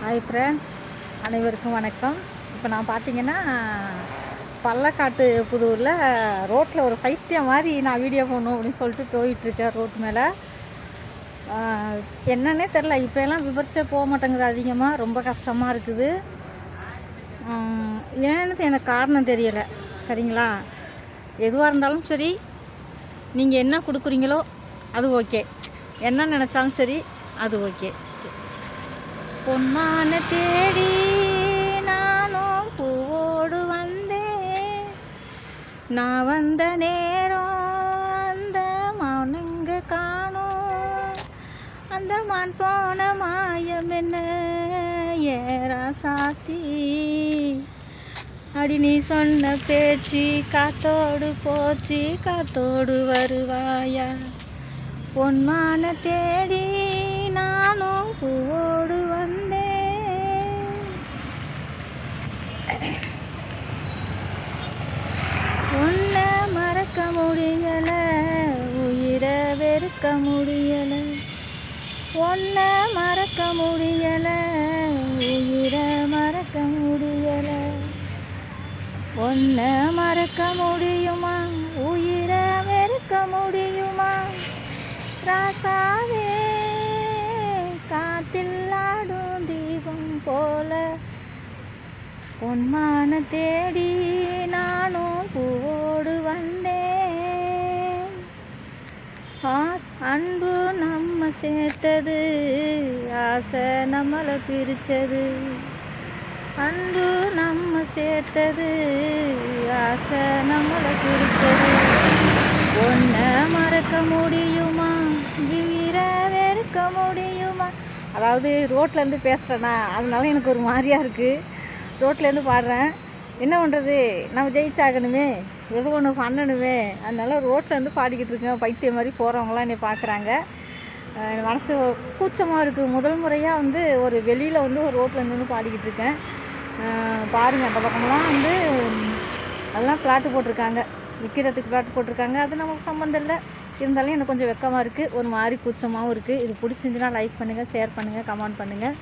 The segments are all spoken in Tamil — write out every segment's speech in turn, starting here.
ஹாய் ஃப்ரெண்ட்ஸ் அனைவருக்கும் வணக்கம். இப்போ நான் பார்த்தீங்கன்னா பள்ளக்காட்டு புதூரில் ரோட்டில் ஒரு பைத்தியம் மாதிரி நான் வீடியோ போடணும் அப்படின்னு சொல்லிட்டு போயிட்டுருக்கேன் ரோட் மேலே. என்னன்னே தெரில இப்போ எல்லாம் விபரிச்சே போக மாட்டேங்குது அதிகமாக ரொம்ப கஷ்டமாக இருக்குது. ஏன்னு எனக்கு காரணம் தெரியலை. சரிங்களா? எதுவாக இருந்தாலும் சரி நீங்கள் என்ன கொடுக்குறீங்களோ அது ஓகே. என்ன நினச்சாலும் சரி அது ஓகே. பொன்னான தேடி நானும் பூவோடு வந்தேன். நான் வந்த நேரம் அந்த மானுங்க காணும். அந்த மான் போன மாயம் என்ன? ஏறா சாத்தி. அடி நீ சொன்ன பேச்சு காத்தோடு போச்சு. காத்தோடு வருவாயா? பொன்மான தேடி நானும் பூவோடு வந்தேன் உன்னை மறக்க முடியலை உயிரை வெறுக்க முடியலை. ஒன்றை மறக்க முடியலை உயிரை மறக்க முடியலை. ஒன்றை மறக்க முடியுமா உயிரை வெறுக்க முடியுமா? ராசாவே காத்தில் ஆடும் தீபம் போல. பொன்மான தேடி நானும் பூவோடு வந்தேன். அன்பு நம்ம சேர்த்தது ஆசை நம்மளை பிரித்தது. அன்பு நம்ம சேர்த்தது ஆசை நம்மளை பிரித்தது. ஒன்றை மறக்க முடியுமா? வீர வெறுக்க முடியுமா? அதாவது ரோட்லேருந்து பேசுகிறேன்னா அதனால எனக்கு ஒரு மாதிரியாக இருக்குது ரோட்லேருந்து பாடுறேன். என்ன பண்ணுறது நம்ம ஜெயிச்சாகணுமே. ஏதோ ஒன்று பண்ணணுமே. ரோட்டில் இருந்து பாடிக்கிட்டு இருக்கேன். பைத்தியம் மாதிரி போகிறவங்களாம் என்னை பார்க்குறாங்க மனசு கூச்சமாக இருக்குது முதல் முறையாக வந்து ஒரு வெளியில் வந்து ஒரு ரோட்டில் நின்று பாடிக்கிட்டு இருக்கேன். பாருங்கள் அந்த பக்கம்லாம் வந்து அதெல்லாம் பிளாட்டு போட்டிருக்காங்க. விற்கிறதுக்கு பிளாட் போட்டிருக்காங்க. அது நமக்கு சம்மந்தம் இல்லை. இருந்தாலும் எனக்கு கொஞ்சம் வெக்கமாக இருக்குது ஒரு மாதிரி கூச்சமாகவும் இருக்குது இது பிடிச்சிருந்துன்னா லைக் பண்ணுங்கள் ஷேர் பண்ணுங்கள் கமெண்ட் பண்ணுங்கள்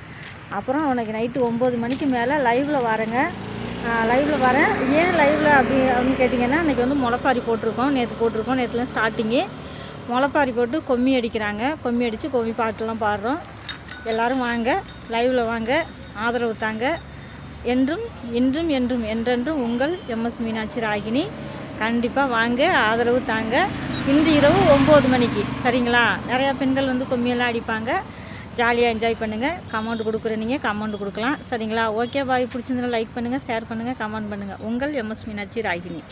அப்புறம் உனக்கு நைட்டு ஒம்பது மணிக்கு மேலே லைவில் வரேங்க. லைவில் வரேன். ஏன் லைவில் அப்படி அப்படின்னு கேட்டிங்கன்னா இன்றைக்கி வந்து முளைப்பாரி போட்டிருக்கோம். நேற்று போட்டிருக்கோம். நேற்றுலாம் ஸ்டார்டிங்கு முளைப்பாரி போட்டு கொம்மி அடிக்கிறாங்க. கொம்மி அடித்து கொம்மி பாட்டெல்லாம் பாடுறோம். எல்லாரும் வாங்க. லைவில் வாங்க. ஆதரவு தாங்க. என்றும் இன்றும் என்றும் என்றென்றும் உங்கள் எம்எஸ் மீனாட்சி ராகினி. கண்டிப்பாக வாங்க. ஆதரவு தாங்க. இன்று இரவு ஒம்பது மணிக்கு. சரிங்களா? நிறையா பெண்கள் வந்து கொம்மியெல்லாம் அடிப்பாங்க. ஜாலியாக என்ஜாய் பண்ணுங்கள் கமெண்ட் கொடுக்குற நீங்கள் கமெண்ட் கொடுக்கலாம். சரிங்களா? ஓகே பாய் பிடிச்சிருந்தா லைக் பண்ணுங்கள் ஷேர் பண்ணுங்கள் கமெண்ட் பண்ணுங்கள் உங்கள் எம்எஸ் மீனாட்சி ராகினி.